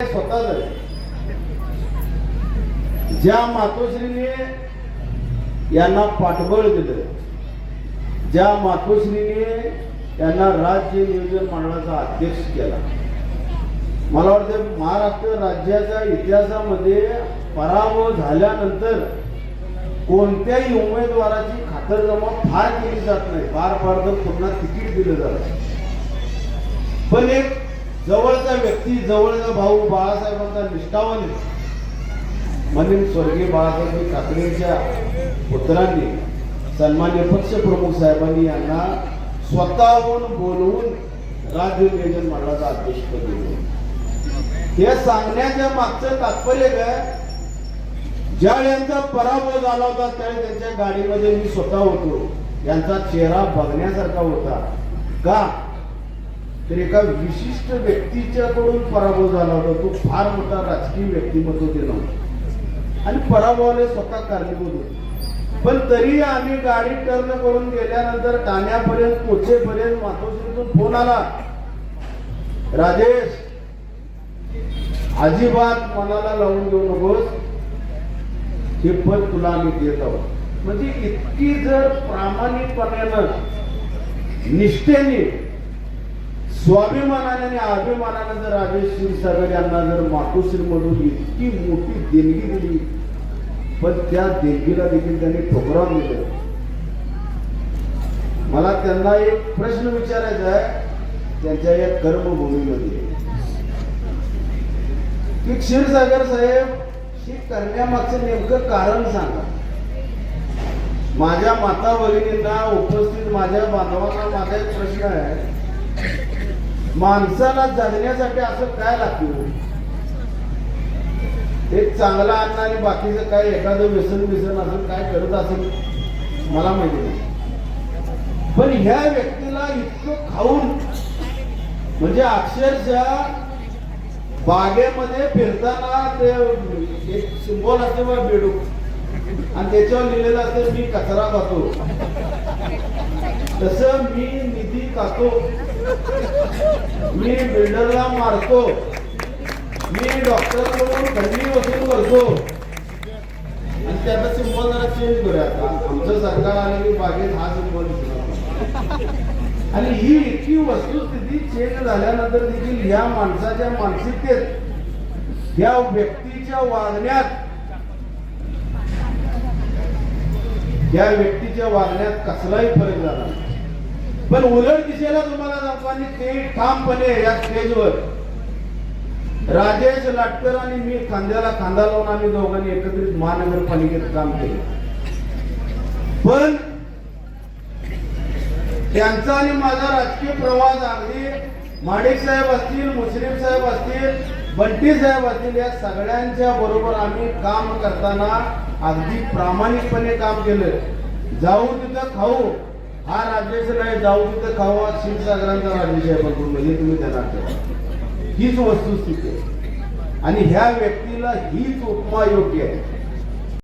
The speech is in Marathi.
स्वतःच. ज्या मातोश्रीने यांना पाठबळ दिलं ज्या मातोश्रीने यांना राज्य नियोजन मंडळाचा अध्यक्ष केला मला वाटतं महाराष्ट्र राज्याच्या इतिहासामध्ये पराभव झाल्यानंतर कोणत्याही उमेदवाराची खातरजमा फार केली जात नाही. फार फार तर पुन्हा तिकीट दिलं जात. पण एक जवळचा व्यक्ती जवळचा भाऊ बाळासाहेबांचा निष्ठावान म्हणून स्वर्गीय बाळासाहेब ठाकरेंच्या पुत्रांनी सन्मान्य पक्षप्रमुख साहेबांनी यांना स्वतःहून बोलवून राज्य नियोजन मंडळाचा अध्यक्षपद दिले. हे सांगण्याच्या मागचं तात्पर्य काय? ज्या यांचा पराभव झाला होता त्यावेळी त्यांच्या गाडीमध्ये मी स्वतः होतो. यांचा चेहरा बघण्यासारखा होता. का? तर एका विशिष्ट व्यक्तीच्याकडून पराभव झाला होता. तो फार मोठा राजकीय व्यक्तिमत्व ते नव्हतं आणि पराभवाने स्वतः कारणीभूत होते. पण तरी आम्ही गाडी टर्न करून गेल्यानंतर ठाण्यापर्यंत पोचेपर्यंत मातोश्रीतून फोन आला. राजेश अजिबात मनाला लावून देऊ नकोस. हे पद तुला आम्ही देत आहोत. म्हणजे इतकी जर प्रामाणिकपणानं निष्ठेने स्वाभिमानाने आणि अभिमानाने जर राजेश क्षीरसागर यांना जर मातोश्रीमधून इतकी मोठी देणगी दिली पण त्या देणगीला देखील त्यांनी ठोकराव दिलं. मला त्यांना एक प्रश्न विचारायचा आहे त्यांच्या या कर्मभूमीमध्ये. की क्षीरसागर साहेब हे करण्यामागचं नेमकं कारण सांगा. माझ्या माता भगिनींना उपस्थित माझ्या बांधवांना माझा एक प्रश्न आहे. माणसाला जगण्यासाठी असं काय लागतं? एक चांगला अन्न आणि बाकीचं काय एखादं व्यसन बिसन असं काय करत असेल मला माहिती नाही. पण ह्या व्यक्तीला इतकं खाऊन म्हणजे अक्षरशः बागेमध्ये फिरताना ते एक सिम्बॉल असते बघा बेडूक. आणि त्याच्यावर लिहिलेलं असतं मी कचरा खातो. तसं मी निधी खातो मी बिल्डरला मारतो मी डॉक्टरकडून खंडी वसूल करतो. आणि त्याचा सिंबॉल जरा चेंज करूया आमचं सरकार आलं की बागेत हा सिंबॉल आणि ही इतकी वस्तुस्थिती चेंज झाल्यानंतर देखील या माणसाच्या मानसिकतेत या व्यक्तीच्या वागण्यात या व्यक्तीच्या वागण्यात कसलाही फरक झाला नाही. पण उलट दिशेला तुम्हाला दाखवानी ते ठामपणे या स्टेजवर राजेश लाटकर आणि मी खांद्याला खांदा लावून आम्ही दोघांनी एकत्रित महानगरपालिकेत काम केलं. पण त्यांचा आणि माझा राजकीय प्रवास अगदी माणिक साहेब असतील मुश्रीफ साहेब असतील बंटी साहेब असतील या सगळ्यांच्या बरोबर आम्ही काम करताना अगदी प्रामाणिकपणे काम केलं. जाऊ तिथं खाऊ हा राजेश नाही जाऊ तिथं खावा. क्षीरसागरांचा राजेश आहे बघून म्हणजे तुम्ही त्यांना ठेवा हीच वस्तुस्थिती आहे. आणि ह्या व्यक्तीला हीच उपमा योग्य आहे.